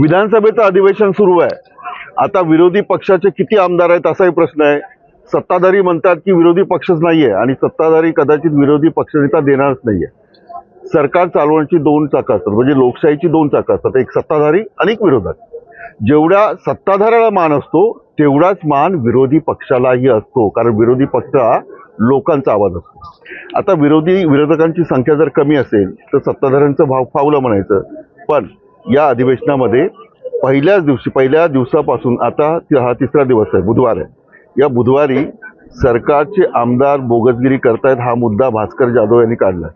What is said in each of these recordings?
विधानसभेचं अधिवेशन सुरू आहे. आता विरोधी पक्षाचे किती आमदार आहेत असाही प्रश्न आहे. सत्ताधारी म्हणतात की विरोधी पक्षच नाहीये आणि सत्ताधारी कदाचित विरोधी पक्षनेता देणारच नाहीये. सरकार चालवण्याची दोन चाकं असतात म्हणजे लोकशाहीची दोन चाकं असतात एक सत्ताधारी आणि एक विरोधक. जेवढ्या सत्ताधाऱ्याला मान असतो तेवढाच मान विरोधी पक्षालाही असतो कारण विरोधी पक्ष हा लोकांचा आवाज असतो. आता विरोधी विरोधकांची संख्या जर कमी असेल तर सत्ताधाऱ्यांचं भाव फावलं म्हणायचं पण या अधिवेशनामध्ये पहिल्याच दिवशी पहिल्या दिवसापासून आता हा तिसरा दिवस आहे बुधवार आहे. या बुधवारी सरकारचे आमदार बोगसगिरी करतायत हा मुद्दा भास्कर जाधव यांनी काढला.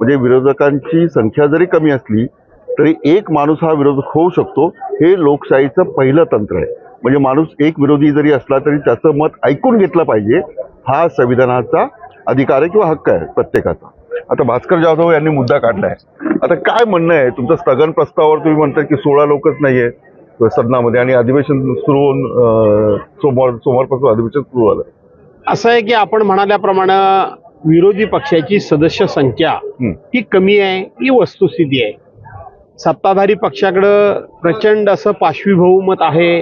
म्हणजे विरोधकांची संख्या जरी कमी असली तरी एक माणूस हा विरोधक होऊ शकतो हे लोकशाहीचं पहिलं तंत्र आहे. म्हणजे माणूस एक विरोधी जरी असला तरी त्याचं मत ऐकून घेतलं पाहिजे हा संविधानाचा अधिकार आहे किंवा हक्क आहे प्रत्येकाचा. आता भास्कर जाधव यांनी मुद्दा काढलाय. आता काय म्हणणं आहे? तुमचं स्थगन प्रस्तावावर तुम्ही म्हणता की सोळा लोकच नाहीये सदनामध्ये आणि अधिवेशन सुरू होऊन सोमवार सोमवारपासून अधिवेशन सुरू झालं असं आहे की आपण म्हणाल्याप्रमाणे विरोधी पक्षाची सदस्य संख्या हं. ही कमी आहे ही वस्तुस्थिती आहे. सत्ताधारी पक्षाकडं प्रचंड असं पाशवी बहुमत आहे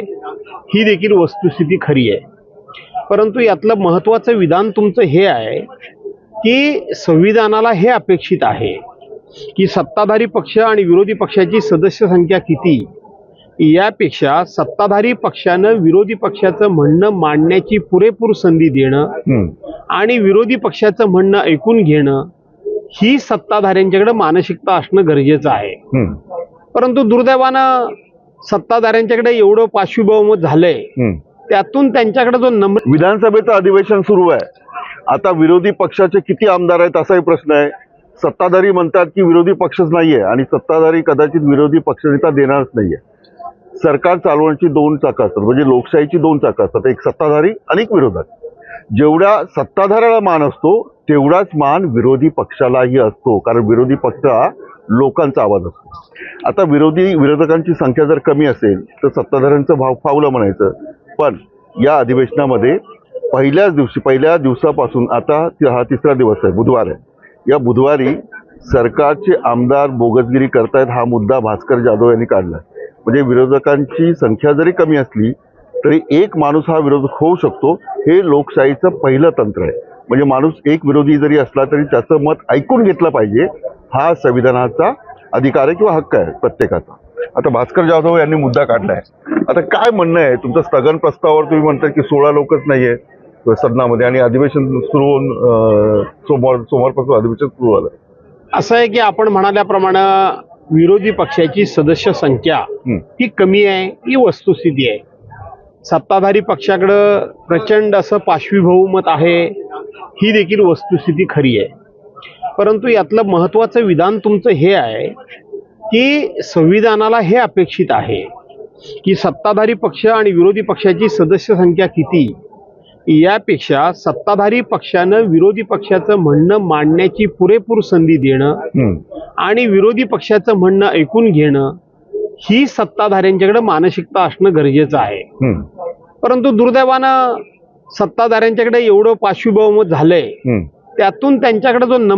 ही देखील वस्तुस्थिती खरी आहे. परंतु यातलं महत्वाचं विधान तुमचं हे आहे की संविधानाला हे अपेक्षित आहे की सत्ताधारी पक्ष आणि विरोधी पक्षाची सदस्य संख्या किती यापेक्षा सत्ताधारी पक्षानं विरोधी पक्षाचं म्हणणं मांडण्याची पुरेपूर संधी देणं. आणि विरोधी पक्षाचं म्हणणं ऐकून घेणं ही सत्ताधाऱ्यांच्याकडे मानसिकता असणं गरजेचं आहे. परंतु दुर्दैवानं सत्ताधाऱ्यांच्याकडे एवढं पाशवी बहुमत झालंय. त्यातून त्यांच्याकडे जो नम्र विधानसभेचं अधिवेशन सुरू आहे आता विरोधी पक्षाचे किती आमदार आहेत असाही प्रश्न आहे. सत्ताधारी म्हणतात की विरोधी पक्षच नाहीये आणि सत्ताधारी कदाचित विरोधी पक्षनेता देणारच नाहीये. सरकार चालवण्याची दोन चाकं असतात म्हणजे लोकशाहीची दोन चाकं असतात एक सत्ताधारी आणि एक विरोधक. जेवढ्या सत्ताधाऱ्याला मान असतो तेवढाच मान विरोधी पक्षालाही असतो कारण विरोधी पक्ष हा लोकांचा आवाज असतो. आता विरोधी विरोधकांची संख्या जर कमी असेल तर सत्ताधाऱ्यांचं भाव फावलं म्हणायचं पण या अधिवेशनामध्ये पहिल्याच दिवशी पहिल्या दिवसापासून आता हा तिसरा दिवस आहे बुधवार आहे. या बुधवारी सरकारचे आमदार बोगसगिरी करतायत हा मुद्दा भास्कर जाधव यांनी काढला. म्हणजे विरोधकांची संख्या जरी कमी असली तरी एक माणूस हा विरोधक होऊ शकतो हे लोकशाहीचं पहिलं तंत्र आहे. म्हणजे माणूस एक विरोधी जरी असला तरी त्याचं मत ऐकून घेतलं पाहिजे हा संविधानाचा अधिकार आहे किंवा हक्क आहे प्रत्येकाचा. आता भास्कर जाधव यांनी मुद्दा काढलाय. आता काय म्हणणं आहे? तुमचं स्थगन प्रस्तावावर तुम्ही म्हणता की सोळा लोकच नाहीये. सदनामध्ये आणि अधिवेशन सुरू होऊन सोमवार सोमवारपासून अधिवेशन सुरू झालं. असं आहे की आपण म्हणाल्याप्रमाणे विरोधी पक्षाची सदस्य संख्या हं. ही कमी आहे ही वस्तुस्थिती आहे. सत्ताधारी पक्षाकडं प्रचंड असं पाशवी बहुमत आहे ही देखील वस्तुस्थिती खरी आहे. परंतु यातलं महत्वाचं विधान तुमचं हे आहे की संविधानाला हे अपेक्षित आहे की सत्ताधारी पक्ष आणि विरोधी पक्षाची सदस्य संख्या किती? यापेक्षा सत्ताधारी पक्षानं विरोधी पक्षाचं म्हणणं मांडण्याची पुरेपूर संधी देणं. आणि विरोधी पक्षाचं म्हणणं ऐकून घेणं ही सत्ताधाऱ्यांच्याकडे मानसिकता असणं गरजेचं आहे. परंतु दुर्दैवानं सत्ताधाऱ्यांच्याकडे एवढं बहुमत झालंय. त्यातून त्यांच्याकडे जो नम्र